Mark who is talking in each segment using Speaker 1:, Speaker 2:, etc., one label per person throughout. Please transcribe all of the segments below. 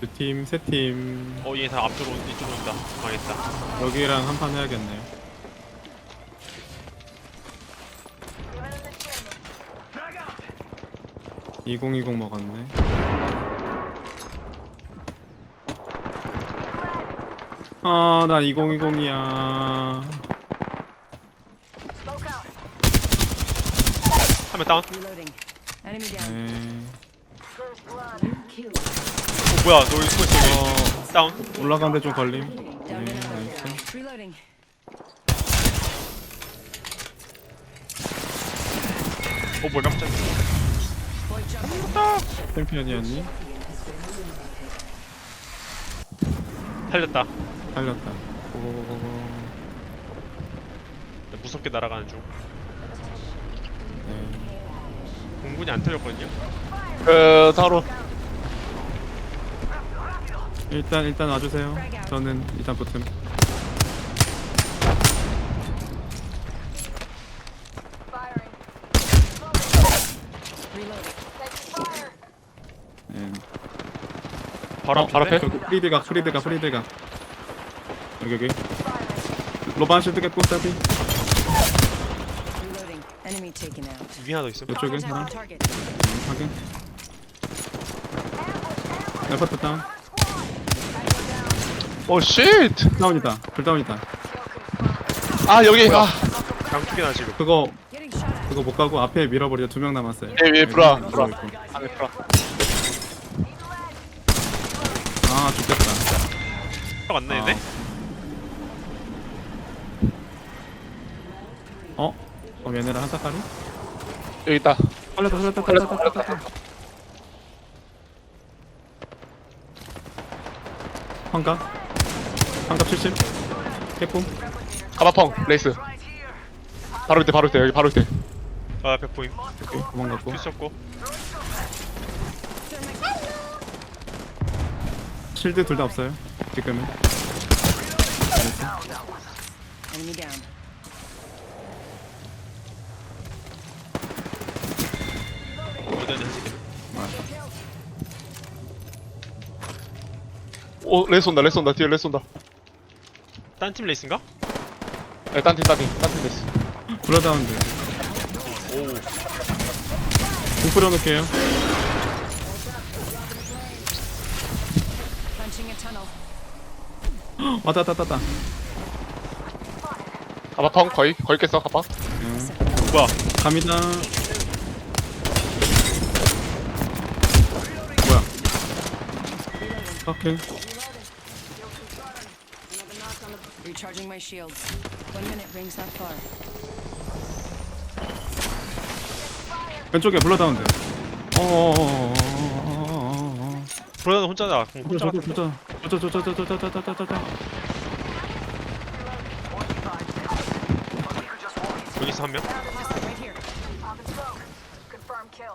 Speaker 1: 두 팀, 세 팀.
Speaker 2: 어 얘 다 앞으로 온- 이쪽으로 온다 망했다
Speaker 1: 여기랑 한 판 해야겠네요. (2020) 먹었네 아나 (2020이야)
Speaker 2: 한명 다운
Speaker 3: Reloading. Enemy down.
Speaker 1: 네.
Speaker 2: 어 뭐야 너 이거 있어 다운?
Speaker 1: 올라가는데 좀 걸림. 네. 나이스
Speaker 3: Reloading.
Speaker 2: 어 뭐야 깜짝이야
Speaker 1: 챔피언이었니?
Speaker 2: 살렸다.
Speaker 1: 살렸다. 고고고고
Speaker 2: 무섭게 날아가는 중.
Speaker 1: 네.
Speaker 2: 공군이 안 털렸거든요?
Speaker 4: 그 타로
Speaker 1: 일단 일단 와주세요 저는 일단
Speaker 3: Reloading.
Speaker 1: 네.
Speaker 2: 바로
Speaker 4: 어, 바로? 앞에?
Speaker 1: 저기 프리드가 프리드가 프리드가 여기 여기 로반
Speaker 3: Reloading. Enemy taken out.
Speaker 2: 위 하나 더 있어
Speaker 1: 이쪽에
Speaker 3: Contact
Speaker 1: 하나
Speaker 3: with target.
Speaker 1: 확인 레퍼트 다운
Speaker 4: 오 쉣!
Speaker 1: 다운이다 불 다운이다
Speaker 4: 아 여기 아.
Speaker 2: 양쪽이나 지금.
Speaker 1: 그거. 그거 못 가고 앞에 밀어버리자 두명 남았어요.
Speaker 4: 예, 예, 브라,
Speaker 1: 여기
Speaker 4: 브라.
Speaker 1: 있고.
Speaker 4: 안에 프라
Speaker 1: 아 죽겠다.
Speaker 2: 왔네 얘네?
Speaker 1: 어? 어 얘네랑 한타까리?
Speaker 4: 여기 있다.
Speaker 1: 살렸다 살렸다 살렸다 살렸다 환갑 환갑 70 깨꿈
Speaker 4: 가마펑 레이스. 바로 밑에 바로 밑에 여기 바로 밑에.
Speaker 2: 아 앞에 보임.
Speaker 1: 오케이 도망갔고.
Speaker 2: 퓨 썼고.
Speaker 1: 실드 둘 다 없어요 지금은.
Speaker 3: Enemy down.
Speaker 4: 지오 레이스 온다 레이스 온다 뒤에 레이스 온다
Speaker 2: 딴 팀 레이스인가?
Speaker 4: 네, 딴팀 딴팀 딴팀 레이스.
Speaker 1: 블러다운드
Speaker 2: 오
Speaker 1: 공 뿌려놓을게요.
Speaker 3: Punching a tunnel.
Speaker 1: 왔다 왔다 왔다
Speaker 4: 가마펑 거의 거의 깼어 가마
Speaker 1: 응.
Speaker 2: 뭐야
Speaker 1: 갑니다. 뭐야? 오케이
Speaker 3: Recharging my shields. One minute rings not far.
Speaker 1: 왼쪽에 블러다운드 어어어어어어어어어
Speaker 2: 브라더 혼자다 공 혼자
Speaker 1: 저저
Speaker 2: 같은데
Speaker 1: 저저 저저 저저 저저 저저저
Speaker 2: 여기 있어 한명
Speaker 3: Right here.
Speaker 5: Confirm kill.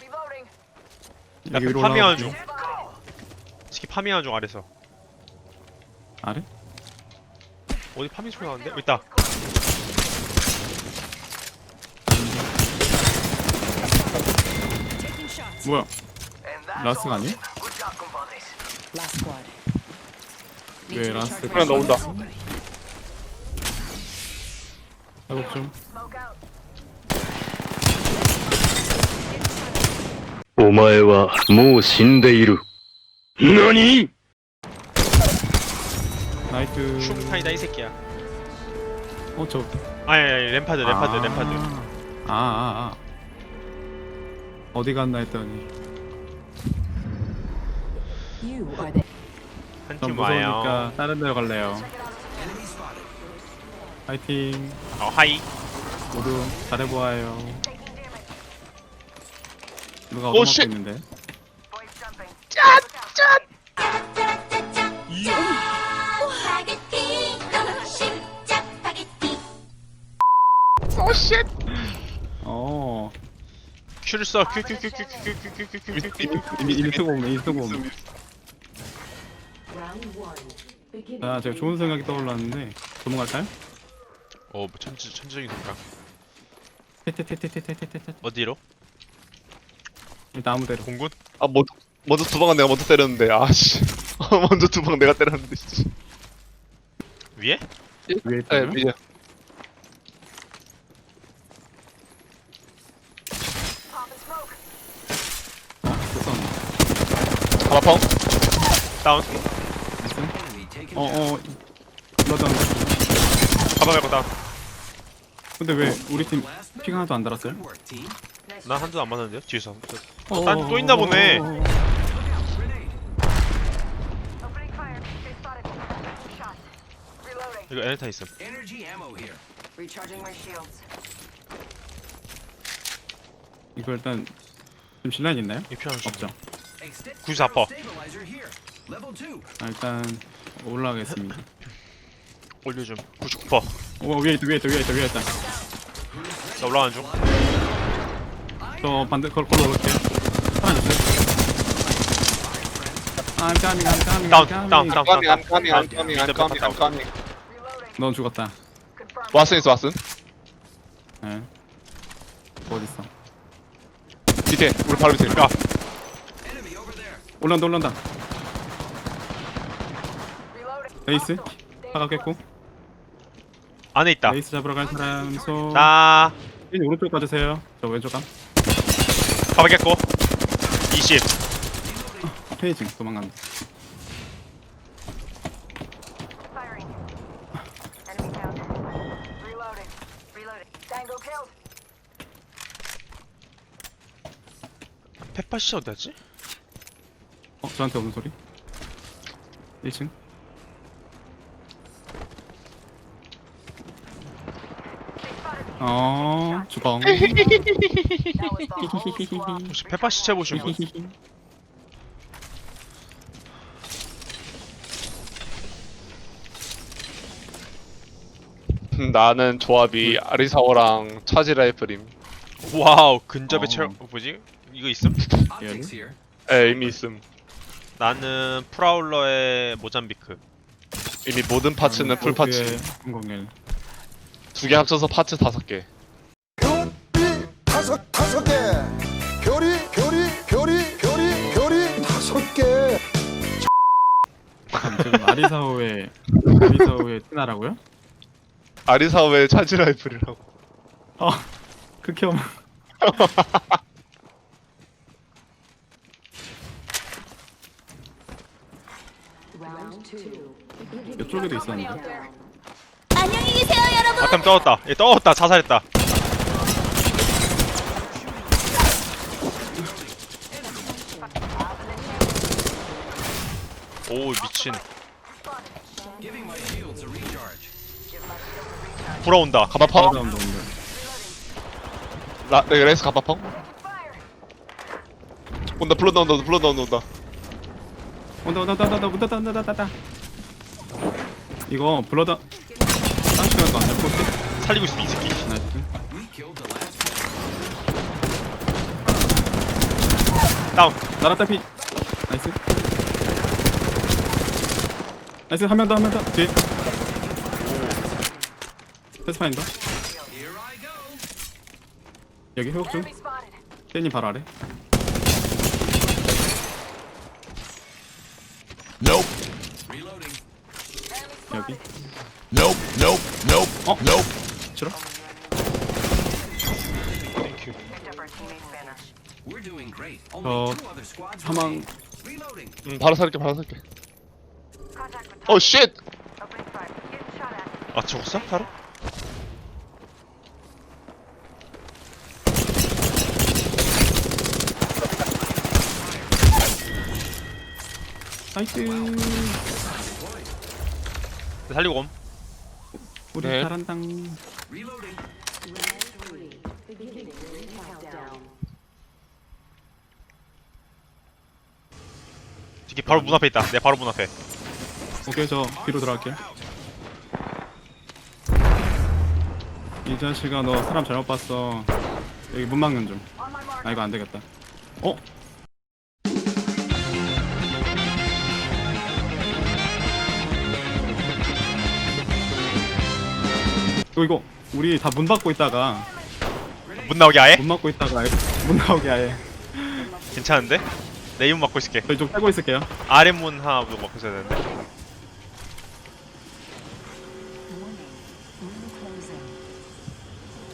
Speaker 5: Reloading.
Speaker 1: 여기 위로
Speaker 2: 파밍하는
Speaker 1: 올라가고
Speaker 2: 중 스키 파밍하는 중 아래서
Speaker 1: 아래?
Speaker 2: 어디 파밍 소리 나는데? 어, 있다.
Speaker 1: 뭐야? 라스가 아니?
Speaker 3: Last squad.
Speaker 1: 왜 라스?
Speaker 4: 그냥 나온다.
Speaker 1: 회복 좀.
Speaker 6: 오마에와 모 신데이루. 너니?
Speaker 1: 나이트
Speaker 2: 슝타이다 이 새끼야.
Speaker 1: 어 저.
Speaker 2: 아니 아니 램파드 램파드 램파드.
Speaker 1: 아 아아. 아, 아. 어디 갔나 했더니.
Speaker 3: You are the
Speaker 2: 한전팀 와요.
Speaker 1: 무서우니까 다른 데로 갈래요. 파이팅.
Speaker 2: 어 하이.
Speaker 1: 모두 잘해보아요. 누가
Speaker 4: 쉣!
Speaker 1: 있는데?
Speaker 5: Boys jumping.
Speaker 2: 큐를 써. 큐큐큐큐큐큐큐큐큐큐.
Speaker 1: 이미 이미 쓰고 오네 이미 쓰고 오네 아 제가 좋은 생각이 떠올랐는데 도망갈까요?
Speaker 2: 어, 뭐 천지 천지적인 생각.
Speaker 1: 테테테테테테테테
Speaker 2: 어디로?
Speaker 1: 일단 아무데로
Speaker 2: 공군?
Speaker 4: 아 뭐, 먼저 두 방은 내가 먼저 때렸는데 아씨 먼저 두 방 내가 때렸는데 진짜
Speaker 2: 위에?
Speaker 1: 위에
Speaker 4: 네
Speaker 1: 있다고요?
Speaker 4: 이 가마펑
Speaker 2: 다운.
Speaker 1: 어어 불러다
Speaker 2: 가방 말고 다운.
Speaker 1: 근데 왜 우리 팀핑 하나도 안 달았어요?
Speaker 2: 난 한도 안 맞았는데요? 뒤에서.
Speaker 1: 어,
Speaker 2: 딴데또 있나 보네.
Speaker 1: 어, 어, 어, 어.
Speaker 5: Opening fire. They spotted me. Taking shots. Reloading.
Speaker 2: 이거 에네타 있음.
Speaker 3: Recharging my shields.
Speaker 1: 이거 일단 지금 신라인 있나요?
Speaker 2: 이 필요한 거
Speaker 1: 없죠
Speaker 2: 94퍼.
Speaker 1: 아, 일단 올라가겠습니다
Speaker 2: 올려줌. 99퍼.
Speaker 1: 오 위에 있다 위에 있다 위에 있다 위에 있다
Speaker 2: 나 올라가는 중.
Speaker 1: 저 반대 걸 걸로 올게요 하나 있어요 I'm coming I'm coming
Speaker 2: 다운,
Speaker 1: I'm coming
Speaker 2: 다운, 다운.
Speaker 4: 안까미 안까미 안까미 안까미 안까미
Speaker 5: Reloading.
Speaker 1: 넌 죽었다.
Speaker 4: 왓슨 있어 왓슨
Speaker 1: 예 어딨어
Speaker 4: 밑에 우리 바로 밑에
Speaker 2: 야,
Speaker 1: 올란다
Speaker 5: Reloading.
Speaker 1: 레이스 하가 깼고
Speaker 2: 안에 있다.
Speaker 1: 레이스 잡으러 갈 사람 손
Speaker 2: 나
Speaker 1: 이 오른쪽 가주세요 저 왼쪽 감
Speaker 2: 가보겠고. 20.
Speaker 1: 페이징 도망간다
Speaker 5: Firing. Enemy down. Reloading. Reloading. Tango killed.
Speaker 2: 페파 씨 어디 갔지?
Speaker 1: 어 저한테 오는 소리 1층 어 주방.
Speaker 2: 혹시 페파 시체 보신 분?
Speaker 4: 음, 나는 조합이 아리사오랑 차지 라이플임
Speaker 2: 와우, 근접의
Speaker 1: 어.
Speaker 2: 체력 뭐지? 이거 있음?
Speaker 4: 에 이미 있음
Speaker 2: 나는 프라울러의 모잠비크.
Speaker 4: 이미 모든 파츠는 풀 파츠.
Speaker 1: 공공일
Speaker 4: 두 개 합쳐서 파츠 다섯 개.
Speaker 7: 다섯 다섯 개. 별이 별이 별이 별이 별이 다섯 개.
Speaker 1: 지금 아리사오의 아리사오의 티나라고요?
Speaker 4: 아리사오의 차지 라이플이라고.
Speaker 1: 어 극혐 이쪽에도 있었는데
Speaker 8: 안녕히 계세요 여러분
Speaker 2: 아까 떠왔다. 얘 떠왔다. 자살했다. 오 미친. 돌아온다.
Speaker 4: 가마펑
Speaker 1: 다운도 온다
Speaker 4: 라, 네, 레이스 가마펑 온다 불러 나온다 불러 나온다 온다
Speaker 1: 온다 온다 온다 온다 온다 온다 온다 온다 이거 블러다 딴 시간도 안 잡고?
Speaker 2: 살리고 있어 이 새끼.
Speaker 1: 나이스
Speaker 2: 다운.
Speaker 1: 나라타피 나이스 나이스 한 명 더 한 명더 뒤에 패스파인더 여기 회복 중. 떼님 바로 아래
Speaker 7: Nope
Speaker 1: 여기
Speaker 7: nope nope nope
Speaker 1: 어?
Speaker 7: nope
Speaker 5: banner.
Speaker 1: 저 사망
Speaker 4: 음 바로 살게 바로 살게 어 쉣!
Speaker 2: 아 죽었어? 바로?
Speaker 1: 나이스
Speaker 2: 살리고 옴.
Speaker 1: 우리
Speaker 4: 네.
Speaker 1: 잘한당
Speaker 2: 이게 바로 문 앞에 있다. 내 바로 문 앞에.
Speaker 1: 오케이 저 뒤로 들어갈게요 이 자식아 너 사람 잘못 봤어 여기 문 막는 좀아 이거 안 되겠다 어? 이거 이거 우리 다 문 닫고 있다가
Speaker 2: 문 나오게 아예?
Speaker 1: 문 막고 있다가 문 나오게 아예
Speaker 2: 괜찮은데? 내 이문 막고 있을게.
Speaker 1: 저희 좀 빼고 있을게요
Speaker 2: 아래 문 하나 막고 있어야 되는데.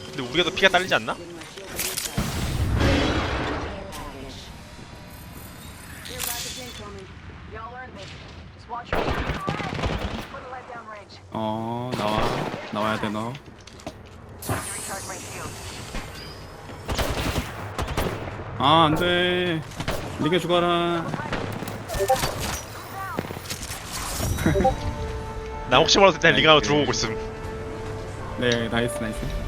Speaker 2: 근데 우리가 더 피가 딸리지 않나?
Speaker 5: Y'all earned me. Just watch your Put a light down range.
Speaker 1: 어 나와. 나와야 돼너.
Speaker 5: shield.
Speaker 1: 아 안돼. 니가 죽어라.
Speaker 2: 나 혹시 몰라서 일단 리가 들어오고 있음.
Speaker 1: 네 나이스 나이스